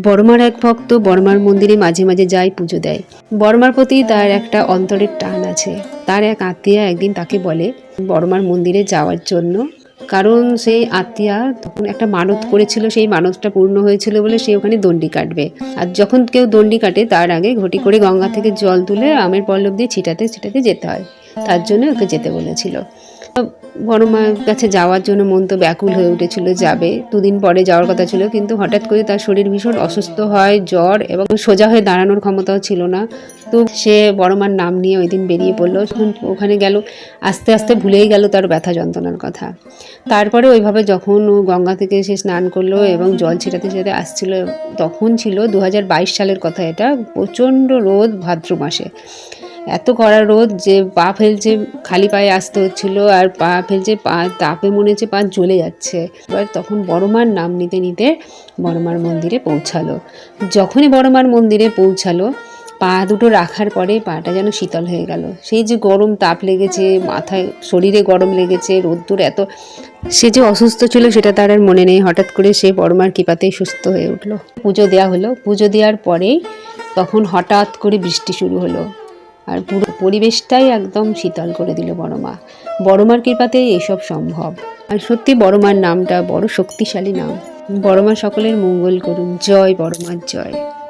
বড়মার এক ভক্ত বর্মার মন্দিরে মাঝে মাঝে যায় পুজো দেয়। বর্মার প্রতি তার একটা অন্তরের টান আছে। তার এক আত্মীয়া একদিন তাকে বলে বর্মার মন্দিরে যাওয়ার জন্য। কারণ সেই আত্মীয়া তখন একটা মানত করেছিল, সেই মানতটা পূর্ণ হয়েছিল বলে সে ওখানে দণ্ডি কাটবে। আর যখন কেউ দণ্ডি কাটে, তার আগে ঘটি করে গঙ্গা থেকে জল তুলে আমের পল্লব দিয়ে ছিটাতে ছিটাতে যেতে হয়। তার জন্য ওকে যেতে বলেছিল। বড় মার কাছে যাওয়ার জন্য মন তো ব্যাকুল হয়ে উঠেছিল, যাবে। দুদিন পরে যাওয়ার কথা ছিল, কিন্তু হঠাৎ করে তার শরীর ভীষণ অসুস্থ হয়, জ্বর এবং সোজা হয়ে দাঁড়ানোর ক্ষমতাও ছিল না। তো সে বড় মার নাম নিয়ে ওই দিন বেরিয়ে পড়ল। ওখানে গেল, আস্তে আস্তে ভুলেই গেল তার ব্যথা যন্ত্রণার কথা। তারপরে ওইভাবে যখন ও গঙ্গা থেকে সে স্নান করল এবং জল ছিটাতে ছিটাতে আসছিল, তখন ছিল দু হাজার বাইশ সালের কথা এটা, প্রচণ্ড রোদ ভাদ্র মাসে। এত কড়া রোদ যে পা ফেলছে, খালি পায়ে আসতে হচ্ছিল আর পা ফেলছে, পা তাপে মনে হচ্ছে পা জ্বলে যাচ্ছে। এবার তখন বড়মার নাম নিতে নিতে বড়মার মন্দিরে পৌঁছালো। যখনই বড়মার মন্দিরে পৌঁছালো, পা দুটো রাখার পরে পাটা যেন শীতল হয়ে গেল। সেই যে গরম তাপ লেগেছে, মাথায় শরীরে গরম লেগেছে, রোদ্দুর এত, সে যে অসুস্থ ছিল সেটা তার আর মনে নেই। হঠাৎ করে সে বড়মার কৃপাতেই সুস্থ হয়ে উঠল। পুজো দেওয়া হলো। পুজো দেওয়ার পরেই তখন হঠাৎ করে বৃষ্টি শুরু হলো। আর পুরো পরিবেশটাই একদম শীতল করে দিল বড়মা। বড়মার কৃপাতে এসব সম্ভব। আর সত্যি বড়মার নামটা বড় শক্তিশালী নাম। বড়মা সকলের মঙ্গল করুন। জয় বড়মার জয়।